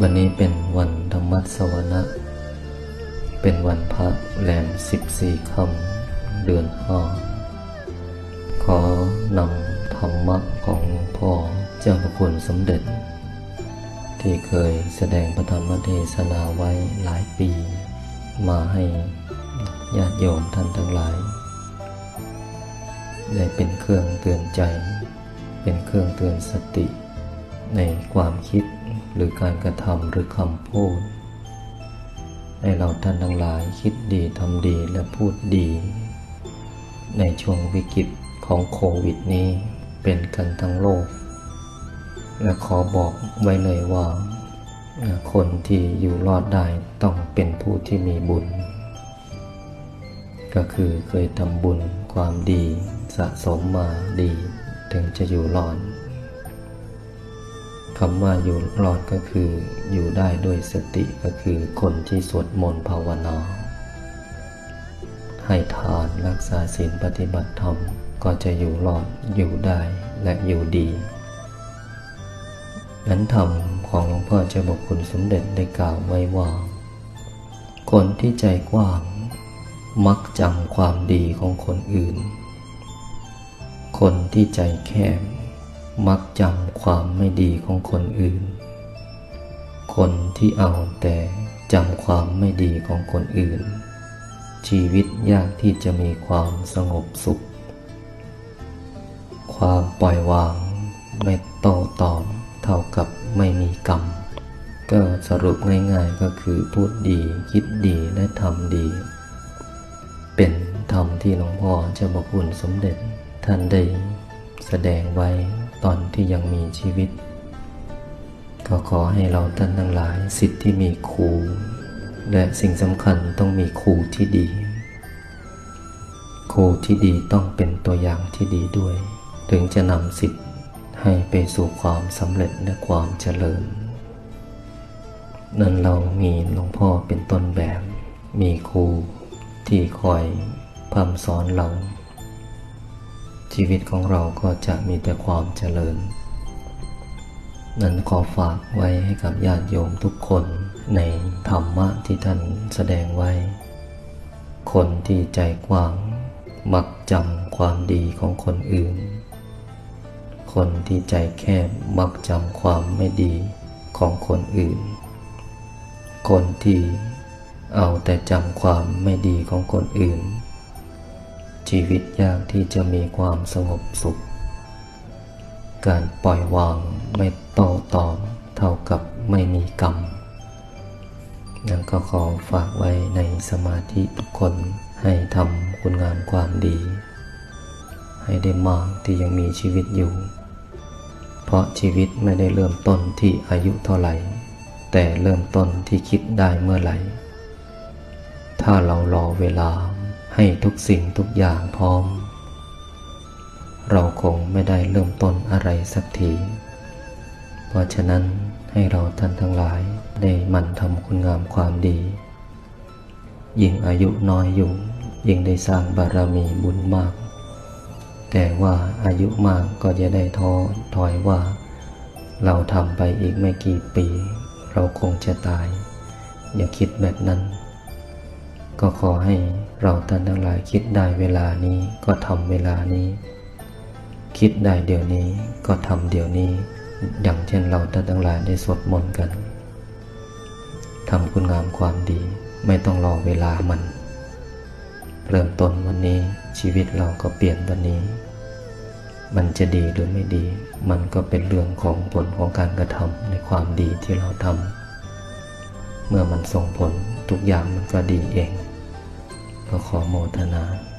วันนี้เป็นวันธรรมสวนะ เป็นวันพระแรมสิบสี่คำเดือนห้าขอนำธรรมะของหลวงพ่อเจ้าพระคุณสมเด็จ ที่เคยแสดงพระธรรมเทศนาไว้หลายปี มาให้ญาติโยมท่านทั้งหลาย ได้เป็นเครื่องเตือนใจ เป็นเครื่องเตือนสติ ในความคิดหรือการกระทำหรือคำพูด ให้เราท่านทั้งหลายคิดดีทำดีและพูดดี ในช่วงวิกฤตของโควิดนี้เป็นกันทั้งโลก และขอบอกไว้เลยว่า คนที่อยู่รอดได้ต้องเป็นผู้ที่มีบุญ ก็คือเคยทำบุญความดีสะสมมาดี ถึงจะอยู่รอด คำว่าอยู่รอดก็คืออยู่ได้ด้วยสติก็คือคนที่สวดมนต์ภาวนา ให้ทานรักษาศีลปฏิบัติธรรมก็จะอยู่รอดอยู่ได้และอยู่ดี นั้นธรรมของหลวงพ่อเจ้าบอกคุณสมเด็จได้กล่าวไว้ว่า คนที่ใจกว้าง มักจำความดีของคนอื่น คนที่ใจแคบ มักจำความไม่ดีของคนอื่น คนที่เอาแต่จำความไม่ดีของคนอื่น ชีวิตยากที่จะมีความสงบสุข ความปล่อยวางไม่โต้ตอบเท่ากับไม่มีกรรม ก็สรุปง่ายๆก็คือพูดดีคิดดีและทำดี เป็นธรรมที่หลวงพ่อเจ้าบอกคุณสมเด็จท่านได้แสดงไว้ ตอนที่ยังมีชีวิต ก็ขอให้เราท่านทั้งหลายสิทธิ์ที่มีครู และสิ่งสำคัญต้องมีครูที่ดี ครูที่ดีต้องเป็นตัวอย่างที่ดีด้วย ถึงจะนำสิทธิ์ให้ไปสู่ความสำเร็จและความเจริญ นั้นเรามีหลวงพ่อเป็นต้นแบบ มีครูที่คอยพร่ำสอนเรา ชีวิตของเราก็จะมีแต่ความเจริญ นั้นขอฝากไว้ให้กับญาติโยมทุกคนในธรรมะที่ท่านแสดงไว้ คนที่ใจกว้าง มักจำความดีของคนอื่น คนที่ใจแคบมักจำความไม่ดีของคนอื่น คนที่เอาแต่จำความไม่ดีของคนอื่น ชีวิตยากที่จะมีความสงบสุข การปล่อยวางไม่โต้ตอบเท่ากับไม่มีกรรมนั้นก็ขอฝากไว้ในสมาธิทุกคนให้ทำคุณงามความดี ให้ได้มากที่ยังมีชีวิตอยู่ เพราะชีวิตไม่ได้เริ่มต้นที่อายุเท่าไหร่ แต่เริ่มต้นที่คิดได้เมื่อไหร่ ถ้าเรารอเวลา ให้ทุกสิ่งทุกอย่างพร้อม เราคงไม่ได้เริ่มต้นอะไรสักที เพราะฉะนั้นให้เราท่านทั้งหลายได้มันทำคุณงามความดี ยิ่งอายุน้อยอยู่ ยิ่งได้สร้างบารมีบุญมาก แต่ว่าอายุมากก็จะได้ท้อถอยว่า เราทำไปอีกไม่กี่ปี เราคงจะตาย อย่าคิดแบบนั้น ก็ขอให้ เราท่านทั้งหลายคิดได้เวลานี้ก็ทำเวลานี้ คิดได้เดี๋ยวนี้ก็ทำเดี๋ยวนี้ อย่างเช่นเราท่านทั้งหลายได้สวดมนต์กันทำคุณงามความดีไม่ต้องรอเวลามัน เริ่มต้นวันนี้ชีวิตเราก็เปลี่ยนวันนี้ มันจะดีหรือไม่ดี มันก็เป็นเรื่องของผลของการกระทำในความดีที่เราทำเมื่อมันส่งผลทุกอย่างมันก็ดีเอง ก็ขอโมทนา